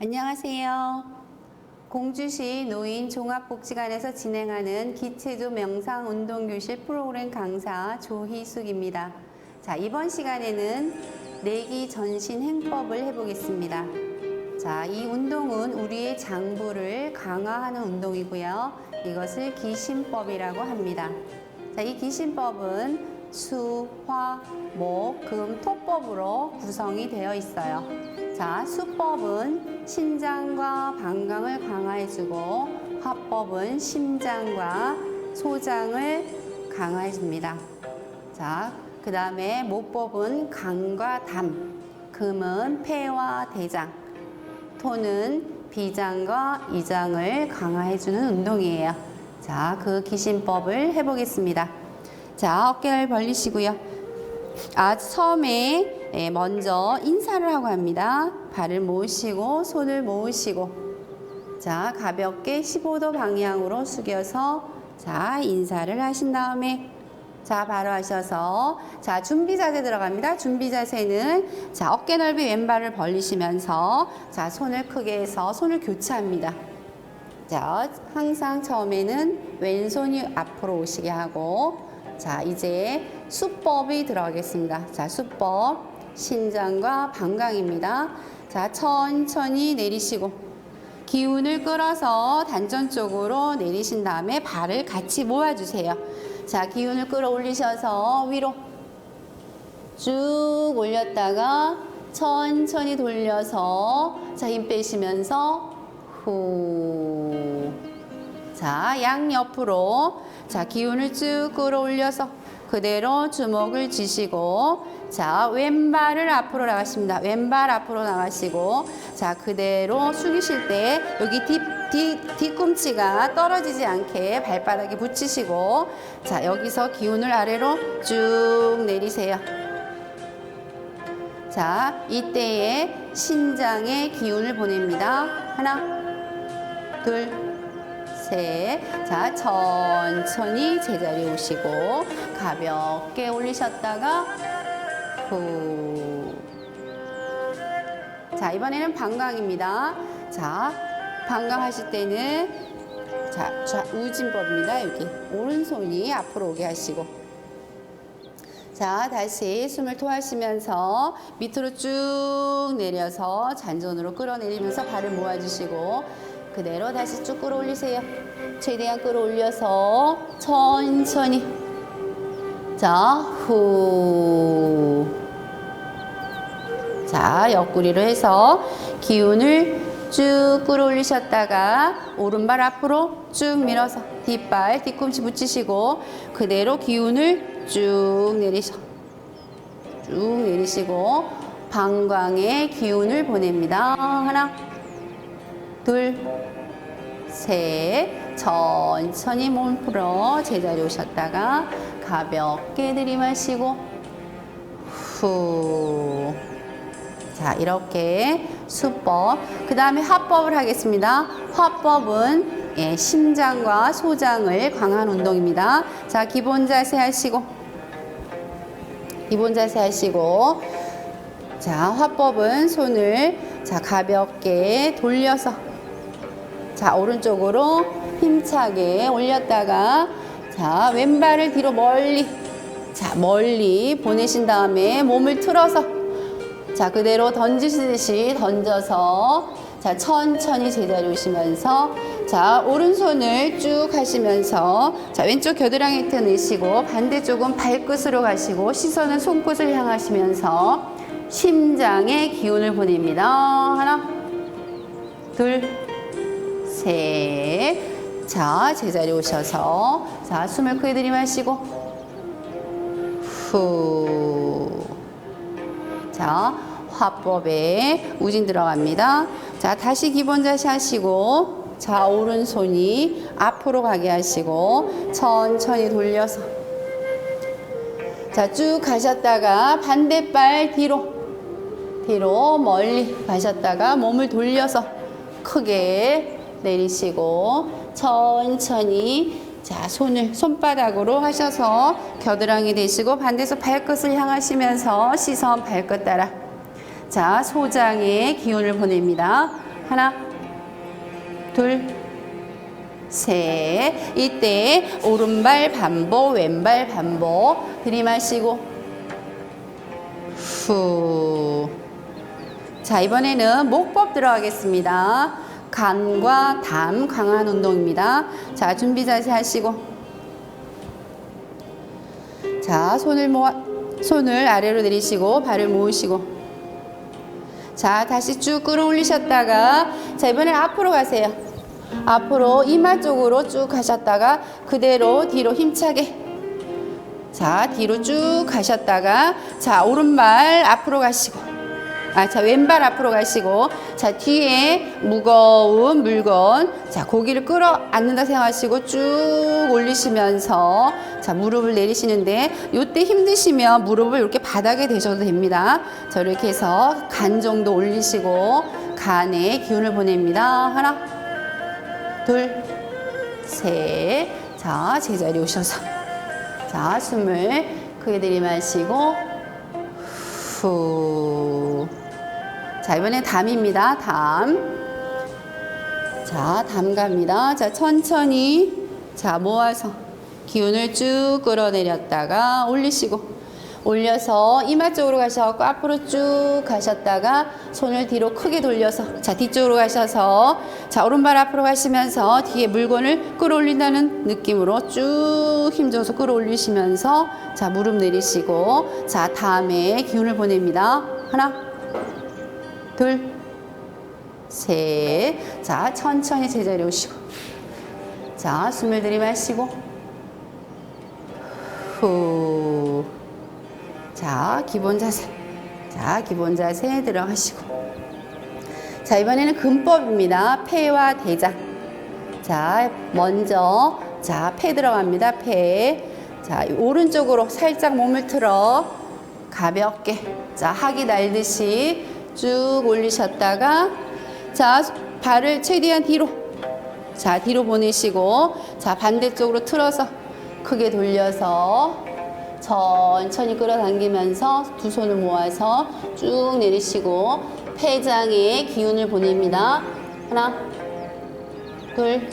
안녕하세요. 공주시 노인 종합복지관에서 진행하는 기체조 명상 운동교실 프로그램 강사 조희숙입니다. 자, 이번 시간에는 내기 전신 행법을 해보겠습니다. 자, 이 운동은 우리의 장부를 강화하는 운동이고요. 이것을 기신법이라고 합니다. 자, 이 기신법은 수, 화, 목, 금, 토법으로 구성이 되어 있어요. 자, 수법은 신장과 방광을 강화해주고 화법은 심장과 소장을 강화해줍니다. 자, 그 다음에 목법은 간과 담, 금은 폐와 대장, 토는 비장과 이장을 강화해주는 운동이에요. 자, 그 기신법을 해보겠습니다. 자, 어깨를 벌리시고요. 아, 처음에 예, 먼저 인사를 하고 합니다. 발을 모으시고 손을 모으시고 자, 가볍게 15도 방향으로 숙여서 자, 인사를 하신 다음에 자, 바로 하셔서 자, 준비 자세 들어갑니다. 준비 자세는 자, 어깨 넓이 왼발을 벌리시면서 자, 손을 크게 해서 손을 교차합니다. 자, 항상 처음에는 왼손이 앞으로 오시게 하고 자, 이제 수법이 들어가겠습니다. 자, 수법. 신장과 방광입니다. 자, 천천히 내리시고 기운을 끌어서 단전 쪽으로 내리신 다음에 발을 같이 모아주세요. 자, 기운을 끌어올리셔서 위로 쭉 올렸다가 천천히 돌려서 자, 힘 빼시면서 후. 자, 양옆으로 자, 기운을 쭉 끌어올려서 그대로 주먹을 쥐시고 자, 왼발을 앞으로 나가십니다. 왼발 앞으로 나가시고 자, 그대로 숙이실 때 여기 뒤, 뒤, 뒤꿈치가 떨어지지 않게 발바닥에 붙이시고 자, 여기서 기운을 아래로 쭉 내리세요. 자, 이때에 신장에 기운을 보냅니다. 하나, 둘, 셋. 자, 천천히 제자리 오시고 가볍게 올리셨다가 후. 자, 이번에는 방광입니다. 자, 방광 하실 때는 자, 좌, 우진법입니다. 여기 오른손이 앞으로 오게 하시고 자, 다시 숨을 토하시면서 밑으로 쭉 내려서 잔존으로 끌어내리면서 발을 모아주시고 그대로 다시 쭉 끌어올리세요. 최대한 끌어올려서 천천히 자, 후. 자, 옆구리로 해서 기운을 쭉 끌어올리셨다가 오른발 앞으로 쭉 밀어서 뒷발 뒤꿈치 붙이시고 그대로 기운을 쭉 내리셔 쭉 내리시고 방광에 기운을 보냅니다. 하나 둘 셋 천천히 몸 풀어 제자리 오셨다가 가볍게 들이마시고 후 자, 이렇게 수법. 그 다음에 화법을 하겠습니다. 화법은 예, 심장과 소장을 강화한 운동입니다. 자, 기본 자세 하시고, 기본 자세 하시고, 자, 화법은 손을 자, 가볍게 돌려서, 자, 오른쪽으로 힘차게 올렸다가, 자, 왼발을 뒤로 멀리, 자, 멀리 보내신 다음에 몸을 틀어서, 자, 그대로 던지시듯이 던져서 자, 천천히 제자리 오시면서 자, 오른손을 쭉 하시면서 자, 왼쪽 겨드랑이 밑에 넣으시고 반대쪽은 발끝으로 가시고 시선은 손끝을 향하시면서 심장에 기운을 보냅니다. 하나, 둘, 셋. 자, 제자리 오셔서 자, 숨을 크게 들이마시고 후. 자, 화법에 우진 들어갑니다. 자, 다시 기본 자세 하시고, 자, 오른손이 앞으로 가게 하시고, 천천히 돌려서. 자, 쭉 가셨다가 반대발 뒤로, 뒤로 멀리 가셨다가 몸을 돌려서 크게 내리시고, 천천히 자, 손을 손바닥으로 하셔서 겨드랑이 대시고 반대손 발끝을 향하시면서 시선 발끝 따라 자, 소장에 기운을 보냅니다. 하나, 둘, 셋. 이때 오른발 반복, 왼발 반복. 들이마시고, 후. 자, 이번에는 목법 들어가겠습니다. 간과 담 강한 운동입니다. 자, 준비 자세 하시고. 자, 손을 모아, 손을 아래로 내리시고, 발을 모으시고. 자, 다시 쭉 끌어올리셨다가, 자, 이번엔 앞으로 가세요. 앞으로 이마 쪽으로 쭉 가셨다가, 그대로 뒤로 힘차게. 자, 뒤로 쭉 가셨다가, 자, 오른발 앞으로 가시고. 아, 자, 왼발 앞으로 가시고, 자, 뒤에 무거운 물건, 자, 고기를 끌어 앉는다 생각하시고 쭉 올리시면서, 자, 무릎을 내리시는데, 요때 힘드시면 무릎을 이렇게 바닥에 대셔도 됩니다. 자, 이렇게 해서 간 정도 올리시고, 간에 기운을 보냅니다. 하나, 둘, 셋. 자, 제자리 오셔서. 자, 숨을 크게 들이마시고, 후. 자, 이번엔 담입니다. 담. 자, 담 갑니다. 자, 천천히. 자, 모아서 기운을 쭉 끌어내렸다가 올리시고. 올려서 이마 쪽으로 가셔갖고 앞으로 쭉 가셨다가 손을 뒤로 크게 돌려서 자 뒤쪽으로 가셔서 자 오른발 앞으로 가시면서 뒤에 물건을 끌어올린다는 느낌으로 쭉 힘줘서 끌어올리시면서 자 무릎 내리시고 자 다음에 기운을 보냅니다 하나 둘, 셋. 자, 천천히 제자리 오시고. 자, 숨을 들이마시고. 후. 자, 기본 자세. 자, 기본 자세 들어가시고. 자, 이번에는 근법입니다. 폐와 대장. 자, 먼저, 자, 폐 들어갑니다. 폐. 자, 오른쪽으로 살짝 몸을 틀어 가볍게. 자, 학이 날듯이 쭉 올리셨다가 자 발을 최대한 뒤로. 자 뒤로 보내시고 자 반대쪽으로 틀어서 크게 돌려서 천천히 끌어당기면서 두 손을 모아서 쭉 내리시고 폐장에 기운을 보냅니다. 하나 둘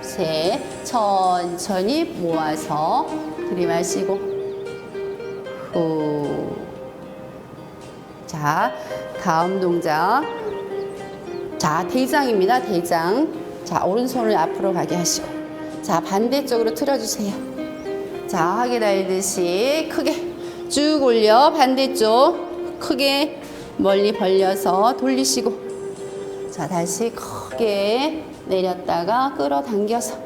셋. 천천히 모아서 들이마시고 후 자, 다음 동작. 자, 대장입니다. 대장. 자, 오른손을 앞으로 가게 하시고. 자, 반대쪽으로 틀어주세요. 자, 하게 달듯이 크게 쭉 올려. 반대쪽 크게 멀리 벌려서 돌리시고. 자, 다시 크게 내렸다가 끌어당겨서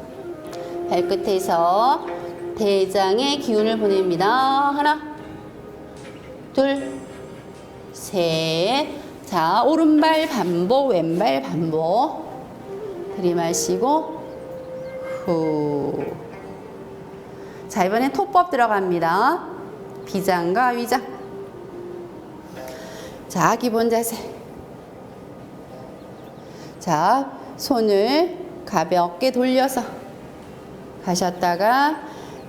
발끝에서 대장의 기운을 보냅니다. 하나, 둘, 셋. 자, 오른발 반복, 왼발 반복. 들이마시고, 후. 자, 이번엔 토법 들어갑니다. 비장과 위장. 자, 기본 자세. 자, 손을 가볍게 돌려서 가셨다가,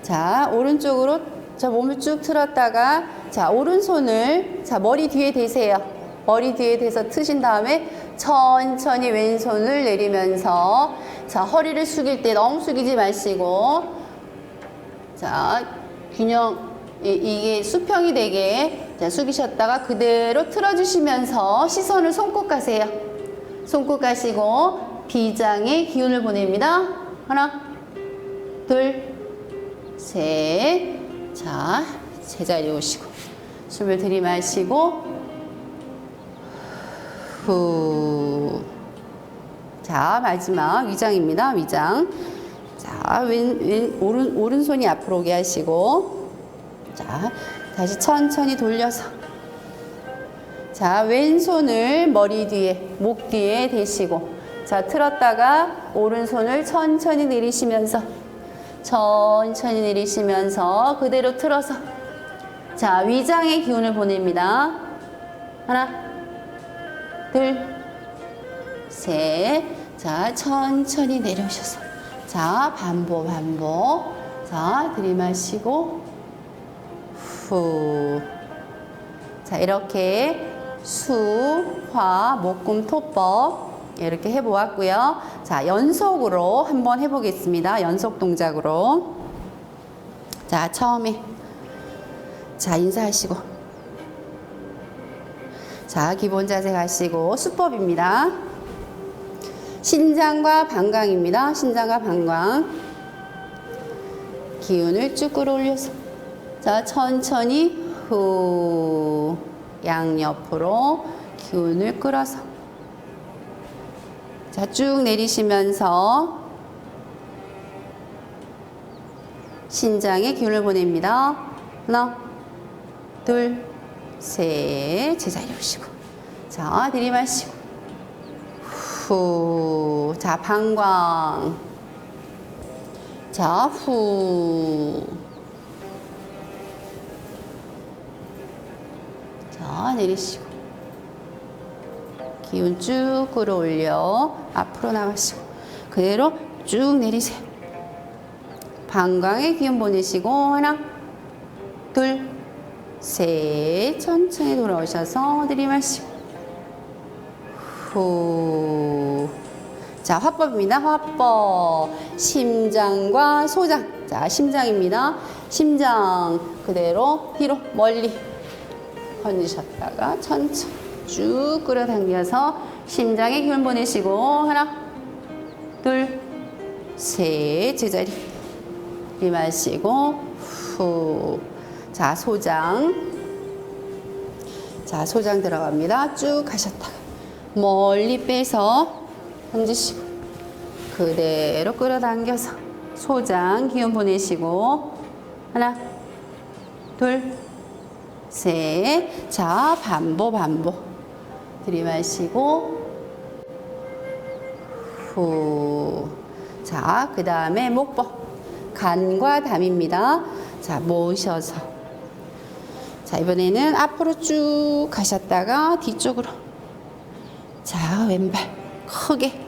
자, 오른쪽으로 자, 몸을 쭉 틀었다가, 자, 오른손을, 자, 머리 뒤에 대세요. 머리 뒤에 대서 트신 다음에 천천히 왼손을 내리면서, 자, 허리를 숙일 때 너무 숙이지 마시고, 자, 균형, 이, 이게 수평이 되게, 자, 숙이셨다가 그대로 틀어주시면서 시선을 손끝 가세요. 손끝 가시고, 비장의 기운을 보냅니다. 하나, 둘, 셋. 자, 제자리 오시고 숨을 들이마시고 후. 자, 마지막 위장입니다. 위장. 자, 왼, 왼 오른 오른손이 앞으로 오게 하시고 자, 다시 천천히 돌려서 자, 왼손을 머리 뒤에, 목 뒤에 대시고 자, 틀었다가 오른손을 천천히 내리시면서 천천히 내리시면서 그대로 틀어서 자 위장의 기운을 보냅니다. 하나 둘 셋 자 천천히 내려오셔서 자 반복 반복 자 들이마시고 후 자 이렇게 수, 화, 목금, 토법 이렇게 해보았고요. 자, 연속으로 한번 해보겠습니다. 연속 동작으로. 자, 처음에. 자, 인사하시고. 자, 기본 자세 가시고. 수법입니다. 신장과 방광입니다. 신장과 방광. 기운을 쭉 끌어올려서. 자, 천천히 후. 양옆으로 기운을 끌어서. 자, 쭉 내리시면서 신장에 기운을 보냅니다. 하나, 둘, 셋. 제자리 오시고. 자, 들이마시고. 후. 자, 방광. 자, 후. 자, 내리시고. 기운 쭉 끌어올려 앞으로 나가시고 그대로 쭉 내리세요. 방광에 기운 보내시고 하나 둘 셋 천천히 돌아오셔서 들이마시고 후. 자, 화법입니다. 화법. 심장과 소장. 자, 심장입니다. 심장 그대로 뒤로 멀리 건지셨다가 천천히 쭉 끌어당겨서 심장에 기운 보내시고 하나 둘셋 제자리 들이마시고 후 자 소장 자 소장 들어갑니다 쭉 가셨다가 멀리 빼서 던지시고 그대로 끌어당겨서 소장 기운 보내시고 하나 둘 셋. 자, 반복, 반복. 들이마시고, 후. 자, 그 다음에 목법. 간과 담입니다. 자, 모셔서. 자, 이번에는 앞으로 쭉 가셨다가 뒤쪽으로. 자, 왼발. 크게.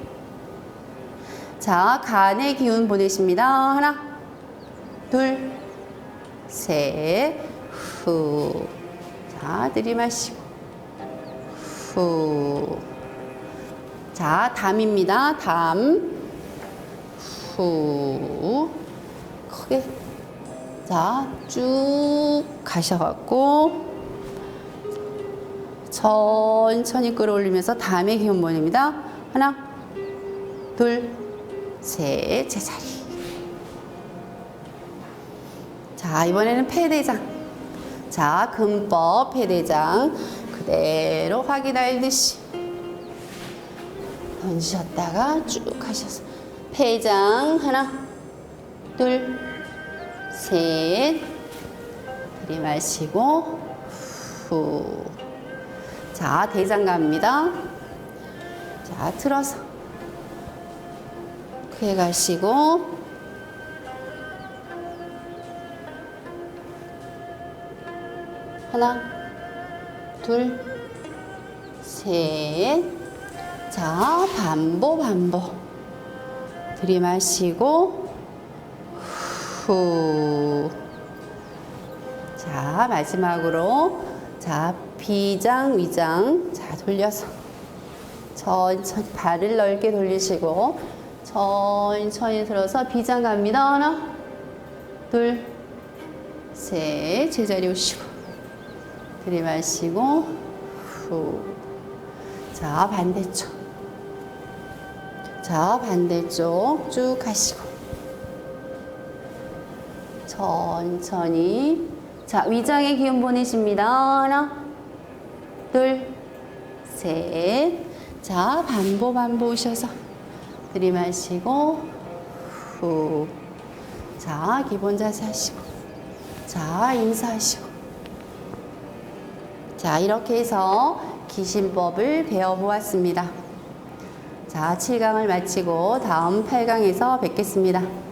자, 간의 기운 보내십니다. 하나, 둘, 셋. 후. 자, 들이마시고. 후. 자, 담입니다. 담. 후. 크게. 자, 쭉 가셔갖고, 천천히 끌어올리면서 담의 기운 보냅니다. 하나, 둘, 셋, 제자리. 자, 이번에는 폐대장. 자, 금법 폐대장. 그대로 확인하듯이 던지셨다가 쭉 하셔서 폐장 하나, 둘, 셋. 들이마시고 후. 자, 대장 갑니다. 자, 틀어서 크게 가시고 하나, 둘, 셋. 자, 반복, 반복. 들이마시고, 후. 자, 마지막으로. 자, 비장, 위장. 자, 돌려서. 천천히 발을 넓게 돌리시고, 천천히 들어서 비장 갑니다. 하나, 둘, 셋. 제자리 오시고. 들이마시고 후. 자, 반대쪽. 자, 반대쪽 쭉 가시고. 천천히. 자, 위장에 기운 보내십니다. 하나, 둘, 셋. 자, 반복 반복 오셔서 들이마시고 후. 자, 기본 자세 하시고. 자, 인사하시고. 자, 이렇게 해서 기신법을 배워보았습니다. 자, 7강을 마치고 다음 8강에서 뵙겠습니다.